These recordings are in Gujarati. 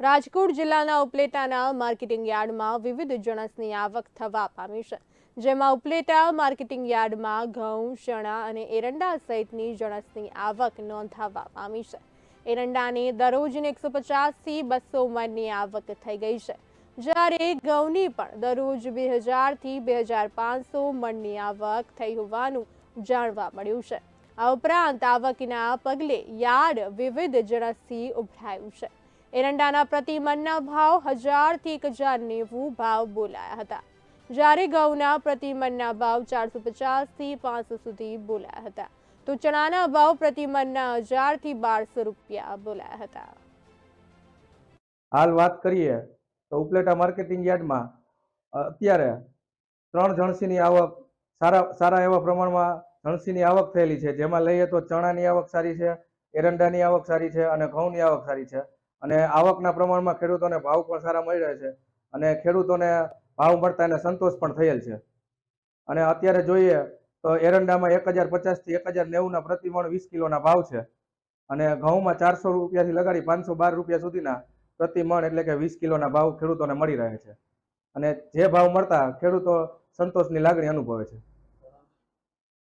રાજકોટ જિલ્લાના ઉપલેટાના માર્કેટિંગ યાર્ડમાં વિવિધ જણસની આવક થવા પામી છે, જેમાં ઉપલેટા માર્કેટિંગ યાર્ડમાં ઘઉં, ચણા અને એરંડા સહિતની જણસની આવક નોંધાવા પામી છે. એરંડાની દરરોજની એકસો પચાસથી બસો મણની આવક થઈ ગઈ છે, જ્યારે ઘઉંની પણ દરરોજ બે હજારથી બે હજાર પાંચસો મણની આવક થઈ હોવાનું જાણવા મળ્યું છે. આ ઉપરાંત આવકના પગલે યાર્ડ વિવિધ જણસથી ઉભરાયું છે. એરંડાના પ્રતિ મનના ભાવ હજારથી એક હજાર નેવું ભાવ બોલાયા હતા. જ્યારે ઘઉંના પ્રતિ મનના ભાવ ચારસો પચાસથી પાંચસો સુધી બોલાયા હતા. તો ચણાના ભાવ પ્રતિ હજાર હજારથી બારસો રૂપિયા બોલાયા હતા. હાલ વાત કરીએ તો ઉપલેટા માર્કેટિંગ યાર્ડમાં અત્યારે ત્રણ જણસીની આવક, સારા સારા એવા પ્રમાણમાં જણસીની આવક થયેલી છે. જેમાં લઈએ તો ચણાની આવક સારી છે, એરંડાની આવક સારી છે અને ઘઉંની આવક સારી છે. અને આવકના પ્રમાણમાં ખેડૂતોને ભાવ પણ સારા મળી રહે છે અને ખેડૂતોને ભાવ મળતા એને સંતોષ પણ થયેલ છે. અને અત્યારે જોઈએ તો એરંડામાં એક હજાર પચાસથી એક હજાર નેવુંના પ્રતિમણ વીસ કિલોના ભાવ છે. અને ઘઉંમાં ચારસો રૂપિયાથી લગાડી પાંચસો બાર રૂપિયા સુધીના પ્રતિમણ એટલે કે વીસ કિલોના ભાવ ખેડૂતોને મળી રહે છે. અને જે ભાવ મળતા ખેડૂતો સંતોષની લાગણી અનુભવે છે.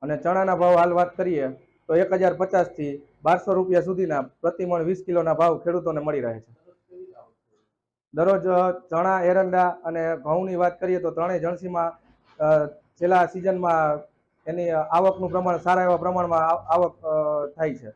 અને ચણાના ભાવ હાલ વાત કરીએ તો એક હજાર પચાસથી બારસો રૂપિયા સુધીના પ્રતિમણ વીસ કિલોના ભાવ ખેડૂતોને મળી રહે છે. દરરોજ ચણા, એરંડા અને ઘઉંની વાત કરીએ તો ત્રણેય જણસીમાં છેલ્લા સિઝનમાં એની આવકનું પ્રમાણ, સારા એવા પ્રમાણમાં આવક થાય છે.